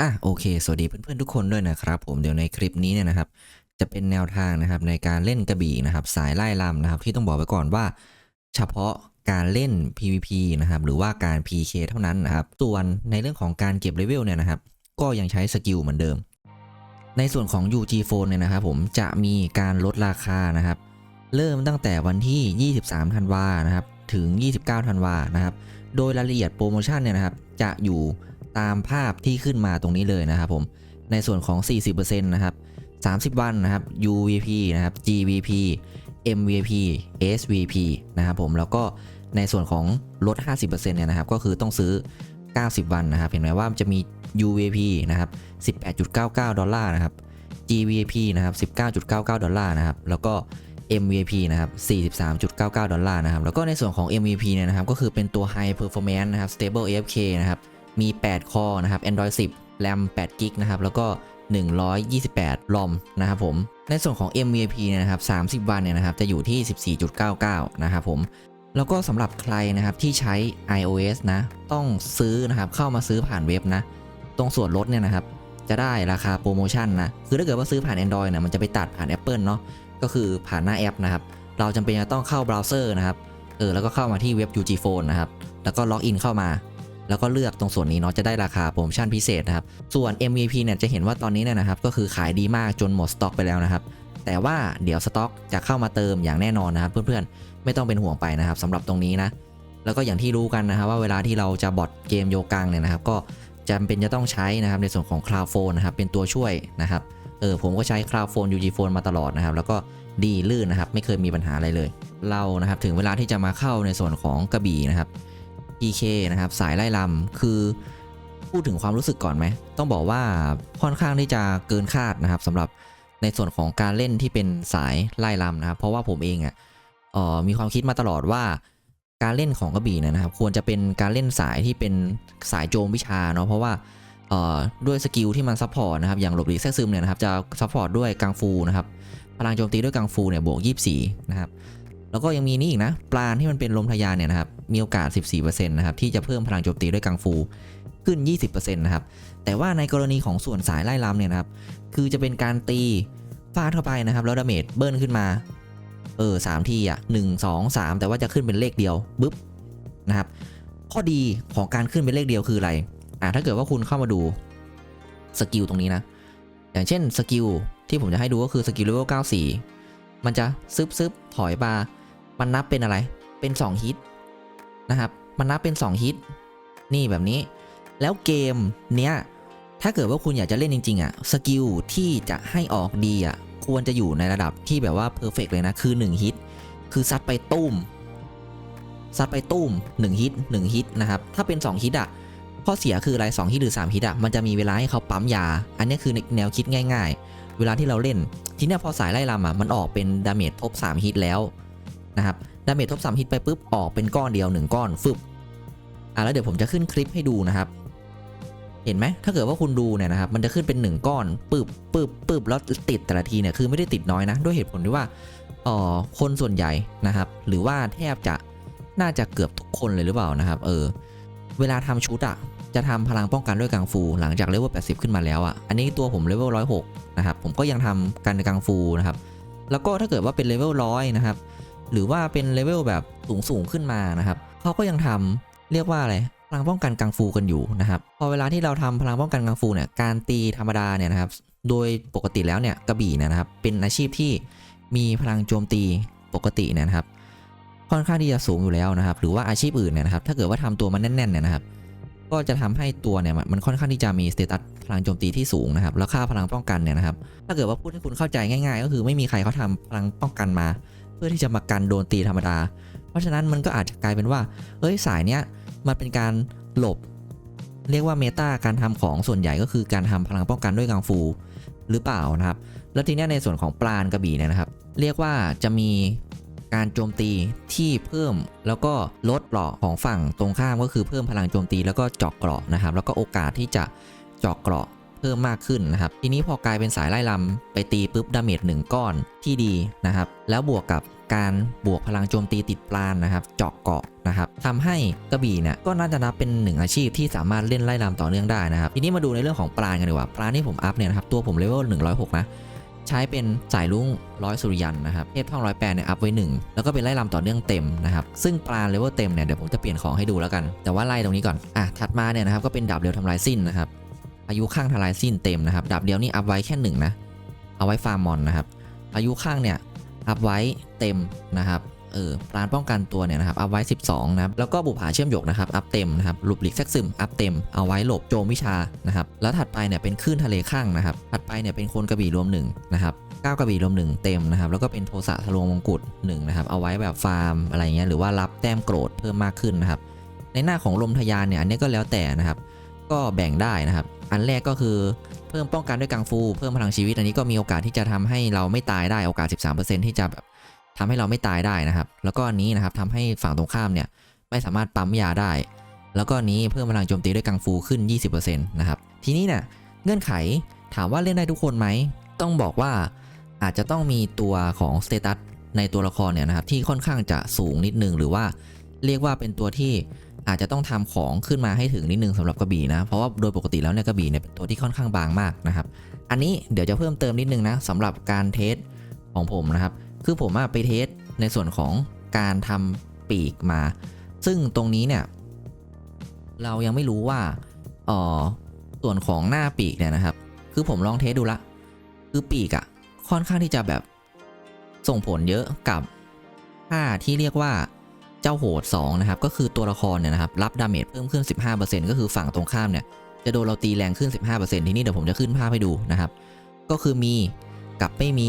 อะโอเค สวัสดีเพื่อนๆทุกคนด้วยนะครับ ผมเดี๋ยวในคลิปนี้เนี่ยนะครับ จะเป็นแนวทางนะครับในการเล่นกระบี่นะครับ สายไล่ลำนะครับ ที่ต้องบอกไว้ก่อนว่า เฉพาะการเล่น PVP นะครับ หรือว่าการ PK เท่านั้นนะครับ ส่วนในเรื่องของการเก็บเลเวลเนี่ยนะครับ ก็ยังใช้สกิลเหมือนเดิม ในส่วนของ UG Phone เนี่ยนะครับ ผมจะมีการลดราคานะครับ เริ่มตั้งแต่วันที่ 23 ธันวานะครับ ถึง 29 ธันวานะครับ โดยรายละเอียดโปรโมชั่นเนี่ยนะครับ จะอยู่ ตามภาพที่ขึ้นมาตรงนี้เลยนะครับผม ในส่วนของ 40%นะครับ 30 วันนะครับ UVP นะครับ GVP MVP SVP นะครับผมแล้วก็ในส่วนของลด 50%เนี่ยนะครับ ก็คือต้องซื้อ 90 วันนะครับ เห็นไหมว่าจะมี UVP นะครับ 18.99 ดอลลาร์นะครับ GVP นะครับ 19.99 ดอลลาร์นะครับ แล้วก็ MVP นะครับ 43.99 ดอลลาร์นะครับ แล้วก็ในส่วนของ MVP เนี่ยนะครับ ก็คือเป็นตัว High Performance นะครับ Stable AFK นะครับ มี 8 คอนะครับ Android 10 RAM 8 g b นะครับ แล้วก็ 128 ROM นะครับผม ในส่วนของ MVP เนี่ยนะครับ 30 วันเนี่ยนะครับ จะอยู่ที่ 14.99 นะครับผม แล้วก็สำหรับใครนะครับที่ใช้ iOS นะ ต้องซื้อนะครับ เข้ามาซื้อผ่านเว็บนะ ตรงส่วนลดเนี่ยนะครับ จะได้ราคาโปรโมชั่นนะ คือถ้าเกิดว่าซื้อผ่าน Android เนี่ยมันจะไปตัดผ่าน Apple เนาะ ก็คือผ่านหน้าแอปนะครับ เราจำเป็นจะต้องเข้าเบราว์เซอร์นะครับ เออ แล้วก็เข้ามาที่เว็บ UG Phone นะครับ แล้วก็ล็อกอินเข้ามา แล้วก็เลือกตรงส่วนนี้เนาะจะได้ราคาโปรโมชั่นพิเศษนะครับส่วน MVP เนี่ยจะเห็นว่าตอนนี้เนี่ยนะครับก็คือขายดีมากจนหมดสต็อกไปแล้วนะครับแต่ว่าเดี๋ยวสต็อกจะเข้ามาเติมอย่างแน่นอนนะครับ เพื่อนๆ ไม่ต้องเป็นห่วงไปนะครับสำหรับตรงนี้นะแล้วก็อย่างที่รู้กันนะครับว่าเวลาที่เราจะบอทเกมโยกังเนี่ยนะครับ ก็จำเป็นจะต้องใช้นะครับในส่วนของ Cloud Phone นะครับเป็นตัวช่วยนะครับเออผมก็ใช้ Cloud Phone UG Phone มาตลอดนะครับ แล้วก็ดีลื่นนะครับ ไม่เคยมีปัญหาอะไรเลย เรานะครับถึงเวลาที่จะมาเข้าในส่วนของกระบี่นะครับ PK นะครับสายไล่ลำคือพูดถึงความรู้สึกก่อนไหม ต้องบอกว่าค่อนข้างที่จะเกินคาดนะครับสำหรับในส่วนของการเล่นที่เป็นสายไล่ลำนะครับ เพราะว่าผมเองอะเอ่อมีความคิดมาตลอดว่าการเล่นของกระบี่นะครับ ควรจะเป็นการเล่นสายที่เป็นสายโจมวิชาเนาะเพราะว่าด้วยสกิลที่มันซัพพอร์ตนะครับอย่างหลบหลีกแทรกซึมเนี่ยนะครับจะซัพพอร์ตด้วยกังฟูนะครับพลังโจมตีด้วยกังฟูเนี่ยบวก 24 นะครับ แล้วก็ยังมีนี่อีกนะปราที่มันเป็นลมทะยานเนี่ยนะครับ มีโอกาส 14%นะครับที่จะเพิ่มพลังโจมตีด้วยกังฟูขึ้น 20%นะครับ แต่ว่าในกรณีของส่วนสายไล่ลำเนี่ยนะครับ คือจะเป็นการตีฟาดเข้าไปนะครับ แล้วดาเมจเบิ้ลขึ้นมา เออสามทีอะหนึ่งสองสามแต่ว่าจะขึ้นเป็นเลขเดียวบึ๊บนะครับ ข้อดีของการขึ้นเป็นเลขเดียวคืออะไร อ่าถ้าเกิดว่าคุณเข้ามาดูสกิลตรงนี้นะ อย่างเช่นสกิลที่ผมจะให้ดูก็คือสกิลเลเวล94 มันจะซึบซึบถอยมา มันนับเป็นอะไร เป็น 2 ฮิตนะครับ มันนับเป็น 2 ฮิต นี่แบบนี้ แล้วเกมเนี้ย ถ้าเกิดว่าคุณอยากจะเล่นจริง ๆอะ่ะ สกิลที่จะให้ออกดีอะ่ะ ควรจะอยู่ในระดับที่แบบว่าเพอร์เฟกเลยนะ คือ 1 ฮิต คือซัดไปตุ้ม ซัดไปตุ้ม 1 ฮิต 1 ฮิตนะครับ ถ้าเป็น 2 ฮิตอะ ข้อเสียคืออะไร2ฮิตหรือ 3 ฮิตอะ มันจะมีเวลาให้เขาปั๊มยา อันนี้คือแนวคิดง่าย ๆ เวลาที่เราเล่น ทีนี้พอสายไล่ลำอะ มันออกเป็นดาเมจทบ3ฮิตแล้ว นะครับดาเมจทบ3ฮิตไปปุ๊บออกเป็นก้อนเดียว 1 ก้อนฟึบอะแล้วเดี๋ยวผมจะขึ้นคลิปให้ดูนะครับ เห็นไหมถ้าเกิดว่าคุณดูเนี่ยนะครับมันจะขึ้นเป็น 1 ก้อนปึบปึบปึบแล้วติดแต่ละทีเนี่ยคือไม่ได้ติดน้อยนะ ด้วยเหตุผลที่ว่าอ่อคนส่วนใหญ่นะครับ หรือว่าแทบจะน่าจะเกือบทุกคนเลยหรือเปล่านะครับ เออ เวลาทำชุดอะจะทำพลังป้องกันด้วยกังฟู หลังจากเลเวล80 ขึ้นมาแล้วอะอันนี้ตัวผมเลเวล106นะครับผมก็ยังทำกันกังฟูนะครับ แล้วก็ถ้าเกิดว่าเป็นเลเวลร้อยนะครับ หรือว่าเป็นเลเวลแบบสูงสูงขึ้นมานะครับเขาก็ยังทำเรียกว่าอะไรพลังป้องกันกังฟูกันอยู่นะครับพอเวลาที่เราทำพลังป้องกันกังฟูเนี่ยการตีธรรมดาเนี่ยนะครับโดยปกติแล้วเนี่ยกระบี่นะครับ เป็นอาชีพที่มีพลังโจมตีปกติเนี่ยนะครับ ค่อนข้างที่จะสูงอยู่แล้วนะครับ หรือว่าอาชีพอื่นเนี่ยนะครับ ถ้าเกิดว่าทำตัวมันแน่นๆเนี่ยนะครับ ก็จะทำให้ตัวเนี่ยมันค่อนข้างที่จะมีสเตตัสพลังโจมตีที่สูงนะครับ แล้วค่าพลังป้องกันเนี่ยนะครับ ถ้าเกิดว่าพูดให้คุณเข้าใจง่าย ๆ ก็คือไม่มีใครเขาทำพลังป้องกันมา เพื่อที่จะมากันโดนตีธรรมดา เพราะฉะนั้นมันก็อาจจะกลายเป็นว่าเอ้ยสายเนี้ยมันเป็นการหลบ เรียกว่าเมตาการทำของส่วนใหญ่ก็คือการทำพลังป้องกันด้วยกังฟูหรือเปล่านะครับ แล้วทีเนี้ยในส่วนของปราณกระบี่เนี่ยนะครับ เรียกว่าจะมีการโจมตีที่เพิ่มแล้วก็ลดเกราะของฝั่งตรงข้ามก็คือเพิ่มพลังโจมตีแล้วก็เจาะเกราะนะครับ แล้วก็โอกาสที่จะเจาะเกราะ พิ่มมากขึ้นนะครับ ทีนี้พอกลายเป็นสายไล่ลำไปตีปุ๊บดาเมจหนึ่งก้อนที่ดีนะครับ แล้วบวกกับการบวกพลังโจมตีติดปราณนะครับ เจาะเกาะนะครับทำให้กระบี่เนี่ยก็น่าจะนับเป็นหนึ่งอาชีพที่สามารถเล่นไล่ลำต่อเนื่องได้นะครับ ทีนี้มาดูในเรื่องของปราณกันดีกว่าปราณที่ผมอัพเนี่ยนะครับตัวผมเลเวล106 นะใช้เป็นสายลุงร้อยสุริยันนะครับเทพท่องร้อยแปดเนี่ยอัพไว้หนึ่งแล้วก็เป็นไล่ลำต่อเนื่องเต็มนะครับซึ่งปราเลเวลเต็มเนี่ยเดี๋ยวผมจะเปลี่ยนของให้ดูแล้วกัน แต่ว่าไล่ตรงนี้ก่อนอะถัดมาเนี่ยนะครับก็เป็นดาบเร็วทำลายสิ้นนะครับ อายุข้างทลายสิ้นเต็มนะครับดาบเดียวนี่อัพไว้แค่หนึ่งนะเอาไว้ฟาร์มมอนนะครับอายุข้างเนี่ยอัพไว้เต็มนะครับเออปราณป้องกันตัวเนี่ยนะครับอัพไว้ 12นะครับแล้วก็บุผาเชื่อมหยกนะครับอัพเต็มนะครับหลุบหลีกแซกซึมอัพเต็มเอาไว้หลบโจมวิชานะครับแล้วถัดไปเนี่ยเป็นคลื่นทะเลข้างนะครับถัดไปเนี่ยเป็นคนกระบี่รวมหนึ่งนะครับก้ากระบี่รวมหนึ่งเต็มนะครับแล้วก็เป็นโทสะทะลวงมงกุฎหนึ่งนะครับเอาไว้แบบฟาร์มอะไรเงี้ยหรือว่ารับแต้มโกรธเพิ่มมากขึ้นนะครับในหน้าของลมทะยานเนี่ยอันนี้ก็แล้วแต่นะครับก็แบ่งได้นะครับอันแรกก็คือเพิ่มป้องกันด้วยกังฟู เพิ่มพลังชีวิตอันนี้ก็มีโอกาสที่จะทำให้เราไม่ตายได้โอกาส 13%ที่จะแบบทำให้เราไม่ตายได้นะครับ แล้วก็อันนี้นะครับทำให้ฝั่งตรงข้ามเนี่ยไม่สามารถปั๊มยาได้ แล้วก็นนี้เพิ่มพลังโจมตีด้วยกังฟูขึ้น 20%นะครับ ทีนี้เนี่ยเงื่อนไขถามว่าเล่นได้ทุกคนไหม ต้องบอกว่าอาจจะต้องมีตัวของสเตตัสในตัวละครเนี่ยนะครับที่ค่อนข้างจะสูงนิดนึงหรือว่าเรียกว่าเป็นตัวที่ อาจจะต้องทำของขึ้นมาให้ถึงนิดนึงสำหรับกระบี่นะ เพราะว่าโดยปกติแล้วเนี่ยกระบี่เนี่ยเป็นตัวที่ค่อนข้างบางมากนะครับ อันนี้เดี๋ยวจะเพิ่มเติมนิดนึงนะสำหรับการเทสของผมนะครับ คือผมอไปเทสในส่วนของการทำปีกมา ซึ่งตรงนี้เนี่ย เรายังไม่รู้ว่าออส่วนของหน้าปีกเนี่ยนะครับ คือผมลองเทสดูละ คือปีกอะค่อนข้างที่จะแบบส่งผลเยอะกับค่าที่เรียกว่า เจ้าโหด2นะครับก็คือตัวละครเนี่ยนะครับรับดาเมจเพิ่มขึ้น 15%ก็คือฝั่งตรงข้ามเนี่ยจะโดนเราตีแรงขึ้น 15%ที่นี้เดี๋ยวผมจะขึ้นภาพให้ดูนะครับก็คือมีกับไม่มี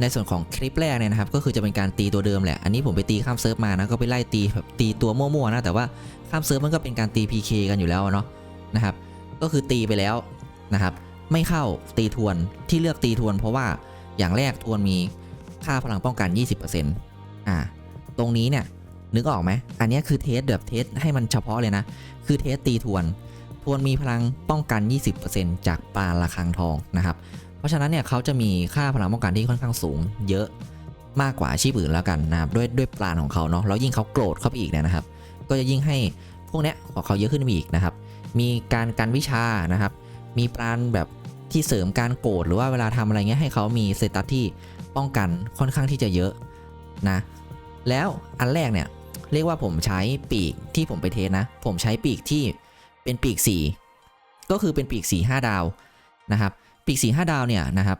ในส่วนของคลิปแรกเนี่ยนะครับก็คือจะเป็นการตีตัวเดิมแหละ อันนี้ผมไปตีข้ามเซิร์ฟมานะก็ไปไล่ตีแบบตีตัวมั่วๆนะแต่ว่าข้ามเซิร์ฟมันก็เป็นการตี PK กันอยู่แล้วเนาะนะครับก็คือตีไปแล้วนะครับไม่เข้าตีทวนที่เลือกตีทวน เพราะว่าอย่างแรกทวนมีค่าพลังป้องกัน 20%อ่าตรงนี้เนี่ย นึกออกไหมอันนี้คือเทสแบบเทสให้มันเฉพาะเลยนะ คือเทสตีทวน ทวนมีพลังป้องกัน 20%จากปลาระคังทองนะครับ เพราะฉะนั้นเนี่ยเขาจะมีค่าพลังป้องกันที่ค่อนข้างสูง เยอะมากกว่าอาชีพอื่นแล้วกันนะครับด้วยด้วยปราของเขาเนาะแล้วยิ่งเขาโกรธเข้าไปอีกเนี่ยนะครับ ก็จะยิ่งให้พวกเนี้ยของเขาเยอะขึ้นไปอีกนะครับ มีการกันวิชานะครับ มีปราแบบที่เสริมการโกรธหรือว่าเวลาทำอะไรเงี้ยให้เขามีสเตตัสที่ป้องกันค่อนข้างที่จะเยอะนะแล้วอันแรกเนี่ย เรียกว่าผมใช้ปีกที่ผมไปเทสนะ ผมใช้ปีกที่เป็นปีกสีก็คือเป็นปีกสี5ดาวนะครับ ปีก 4 5 ดาวเนี่ยนะครับ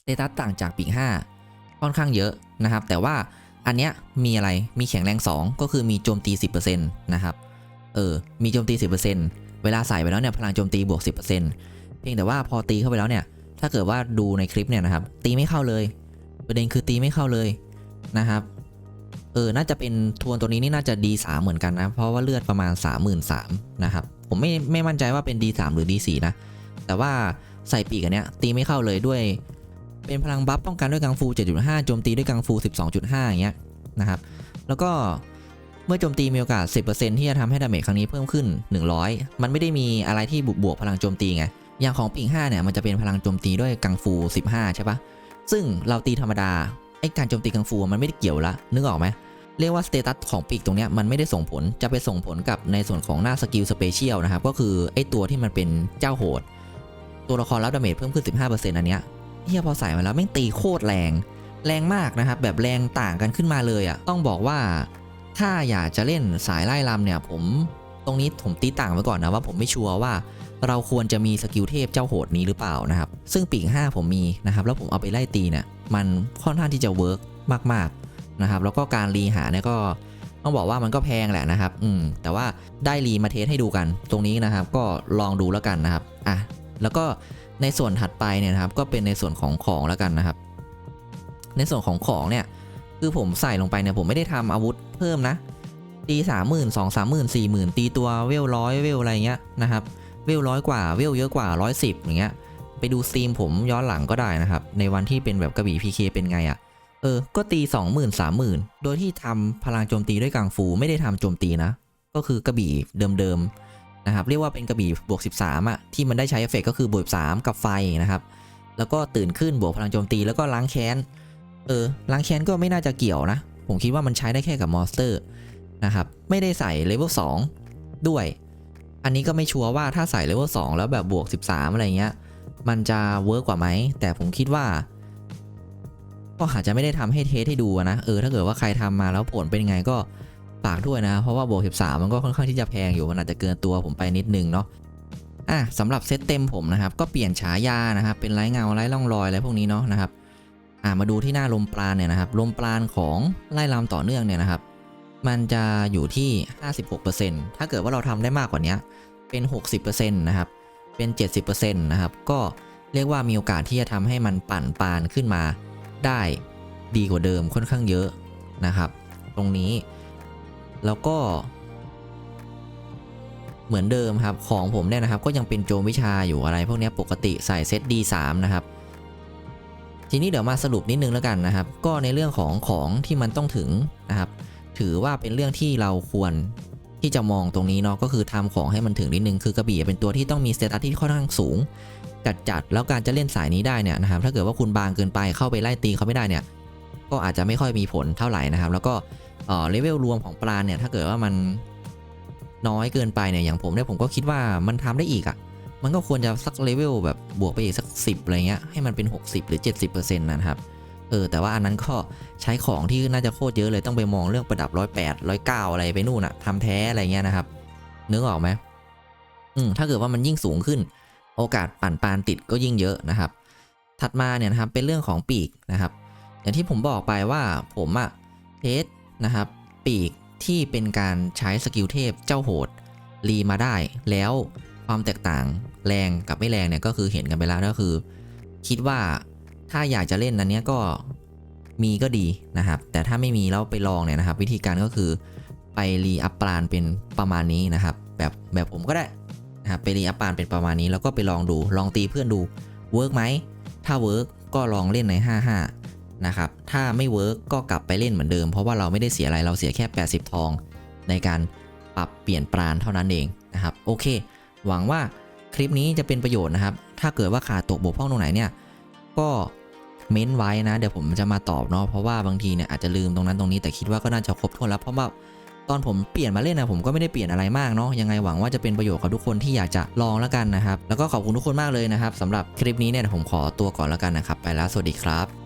สเตตัสต่างจากปีก 5 ค่อนข้างเยอะนะครับ แต่ว่าอันเนี้ยมีอะไร มีแข็งแรง 2 ก็คือมีโจมตี 10%นะครับ เออ มีโจมตี 10%เวลาใส่ไปแล้วเนี่ยพลังโจมตีบวก 10%เพียงแต่ว่าพอตีเข้าไปแล้วเนี่ย ถ้าเกิดว่าดูในคลิปเนี่ยนะครับ ตีไม่เข้าเลย ประเด็นคือตีไม่เข้าเลยนะครับ เออ น่าจะเป็นทวนตัวนี้นี่น่าจะ D3 เหมือนกันนะ เพราะว่าเลือดประมาณ 33,000นะครับ ผมไม่ไม่มั่นใจว่าเป็น D3 หรือ D4 นะ แต่ว่าใส่ปีกอันเนี้ยตีไม่เข้าเลยด้วย เป็นพลังบัฟป้องกันด้วยกังฟู 7.5 โจมตีด้วยกังฟู 12.5 อย่างเงี้ยนะครับ แล้วก็เมื่อโจมตีมีโอกาส 10%ที่จะทำให้ดาเมจครั้งนี้เพิ่มขึ้น 100 มันไม่ได้มีอะไรที่บวกบวกพลังโจมตีไง อย่างของปีก5เนี่ยมันจะเป็นพลังโจมตีด้วยกังฟู 15 ใช่ปะซึ่งเราตีธรรมดาไอการโจมตีกังฟูมันไม่ได้เกี่ยวละนึกออกไหม เรียกว่าสเตตัสของปีกตรงนี้มันไม่ได้ส่งผลจะไปส่งผลกับในส่วนของหน้าสกิลสเปเชียลนะครับ ก็คือไอตัวที่มันเป็นเจ้าโหด ตัวละครรับดาเมจเพิ่มขึ้น 15%อันเนี้ยเฮียพอใส่มาแล้วแม่งตีโคตรแรง แรงมากนะครับ แบบแรงต่างกันขึ้นมาเลยอะ่ะต้องบอกว่าถ้าอยากจะเล่นสายไล่ลำเนี่ยผมตรงนี้ผมตีต่างไว้ก่อนนะว่าผมไม่ชัวร์ว่าเราควรจะมีสกิลเทพเจ้าโหดนี้หรือเปล่านะครับ ซึ่งปีก 5 ผมมีนะครับ แล้วผมเอาไปไล่ตีเนี่ยมันค่อนข้างที่จะเวิร์กมาก ๆ นะครับ แล้วก็การรีหาเนี่ยก็ต้องบอกว่ามันก็แพงแหละนะครับ อืม แต่ว่าได้รีมาเทสให้ดูกัน ตรงนี้นะครับ ก็ลองดูแล้วกันนะครับ อะ แล้วก็ในส่วนถัดไปเนี่ยนะครับ ก็เป็นในส่วนของของแล้วกันนะครับ ในส่วนของของเนี่ย คือผมใส่ลงไปเนี่ยผมไม่ได้ทำอาวุธเพิ่มนะ ตีสามหมื่นสองสามหมื่นสี่หมื่นตีตัวเวลร้อยเวลอะไรเงี้ยนะครับ เวลร้อยกว่าเวลเยอะกว่าร้อยสิบอย่างเงี้ย ไปดูสตรีมผมย้อนหลังก็ได้นะครับ ในวันที่เป็นแบบกระบี่พีเคเป็นไงอะ่ะ เออ ก็ตี 20,000 30,000 โดยที่ทำพลังโจมตีด้วยกังฟูไม่ได้ทำโจมตีนะ ก็คือกระบี่เดิมๆนะครับ เรียกว่าเป็นกระบี่บวก 13อะที่มันได้ใช้เอฟเฟกต์ก็คือบวก3กับไฟนะครับ แล้วก็ตื่นขึ้นบวกพลังโจมตีแล้วก็ล้างแค้น เออ ล้างแค้นก็ไม่น่าจะเกี่ยวนะ ผมคิดว่ามันใช้ได้แค่กับมอนสเตอร์นะครับ ไม่ได้ใส่เลเวล2ด้วย อันนี้ก็ไม่ชัวร์ว่าถ้าใส่เลเวล2แล้วแบบบวก 13 อะไรเงี้ย มันจะเวิร์กกว่าไหม แต่ผมคิดว่า ก็อาจจะไม่ได้ทำให้เทสให้ดูนะเออถ้าเกิดว่าใครทำมาแล้วผลเป็นไงก็ฝากด้วยนะ เพราะว่าบวก13 มันก็ค่อนข้างที่จะแพงอยู่มันอาจจะเกินตัวผมไปนิดนึงเนาะอะสำหรับเซตเต็มผมนะครับ ก็เปลี่ยนฉายานะครับเป็นไร้เงาไร้ร่องรอยอะไรพวกนี้เนาะนะครับอะมาดูที่หน้าลมปราณเนี่ยนะครับลมปราณของไล่ลำต่อเนื่องเนี่ยนะครับ มันจะอยู่ที่ 56%ถ้าเกิดว่าเราทำได้มากกว่านี้เป็น 60%นะครับเป็น 70%นะครับก็เรียกว่ามีโอกาสที่จะทำให้มันปั่นปานขึ้นมา ได้ดีกว่าเดิมค่อนข้างเยอะนะครับ ตรงนี้ แล้วก็ เหมือนเดิมครับ ของผมเนี่ยนะครับ ก็ยังเป็นโจมวิชาอยู่อะไร พวกนี้ปกติใส่เซต D3 นะครับ ทีนี้เดี๋ยวมาสรุปนิดนึงแล้วกันนะครับ ก็ในเรื่องของของที่มันต้องถึงนะครับ ถือว่าเป็นเรื่องที่เราควรที่จะมองตรงนี้เนาะก็คือทำของให้มันถึงนิดนึงคือกระบี่เป็นตัวที่ต้องมีสเตตัสที่ค่อนข้างสูง จัดๆแล้วการจะเล่นสายนี้ได้เนี่ยนะครับถ้าเกิดว่าคุณบางเกินไปเข้าไปไล่ตีเขาไม่ได้เนี่ยก็อาจจะไม่ค่อยมีผลเท่าไหร่นะครับ แล้วก็เอ่อเลเวลรวมของปราเนี่ยถ้าเกิดว่ามันน้อยเกินไปเนี่ยอย่างผมเนี่ยผมก็คิดว่ามันทำได้อีกอะ่ะมันก็ควรจะสักเลเวลแบบบวกไปอีกสัก 10อะไรเงี้ยให้มันเป็น 60 หรือ 70%นะครับเออแต่ว่าอันนั้นก็ใช้ของที่น่าจะโคตรเยอะเลยต้องไปมองเรื่องประดับ 108 109 อะไรไปนู่นอะทำแท้อะไรเงี้ยนะครับนึกออกไหมอืมถ้าเกิดว่ามันยิ่งสูงขึ้น โอกาสปั่นปานติดก็ยิ่งเยอะนะครับ ถัดมาเนี่ยนะครับเป็นเรื่องของปีกนะครับ อย่างที่ผมบอกไปว่าผมอะเทสนะครับปีกที่เป็นการใช้สกิลเทพเจ้าโหดรีมาได้ แล้วความแตกต่างแรงกับไม่แรงเนี่ยก็คือเห็นกันไปแล้วก็คือ คิดว่าถ้าอยากจะเล่นอันเนี้ยก็มีก็ดีนะครับ แต่ถ้าไม่มีแล้วไปลองเนี่ยนะครับ วิธีการก็คือไปรีอัปปรานเป็นประมาณนี้นะครับ แบบแบบผมก็ได้ นะครับไปรีอัปปานเป็นประมาณนี้แล้วก็ไปลองดูลองตีเพื่อนดูเวิร์กไหมถ้าเวิร์กก็ลองเล่นใน 55 นะครับ ถ้าไม่เวิร์กก็กลับไปเล่นเหมือนเดิม เพราะว่าเราไม่ได้เสียอะไรเราเสียแค่ 80 ทอง ในการปรับเปลี่ยนปรานเท่านั้นเองนะครับโอเค หวังว่าคลิปนี้จะเป็นประโยชน์นะครับ ถ้าเกิดว่าขาดตกบกพร่องตรงไหนเนี่ยก็เม้นไว้นะ เดี๋ยวผมจะมาตอบเนาะเพราะว่าบางทีเนี่ยอาจจะลืมตรงนั้นตรงนี้แต่คิดว่าก็น่าจะครบถ้วนแล้วเพราะว่า ตอนผมเปลี่ยนมาเล่นนะผมก็ไม่ได้เปลี่ยนอะไรมากเนาะยังไงหวังว่าจะเป็นประโยชน์กับทุกคนที่อยากจะลองแล้วกันนะครับแล้วก็ขอบคุณทุกคนมากเลยนะครับสำหรับคลิปนี้เนี่ยผมขอตัวก่อนแล้วกันนะครับไปแล้วสวัสดีครับ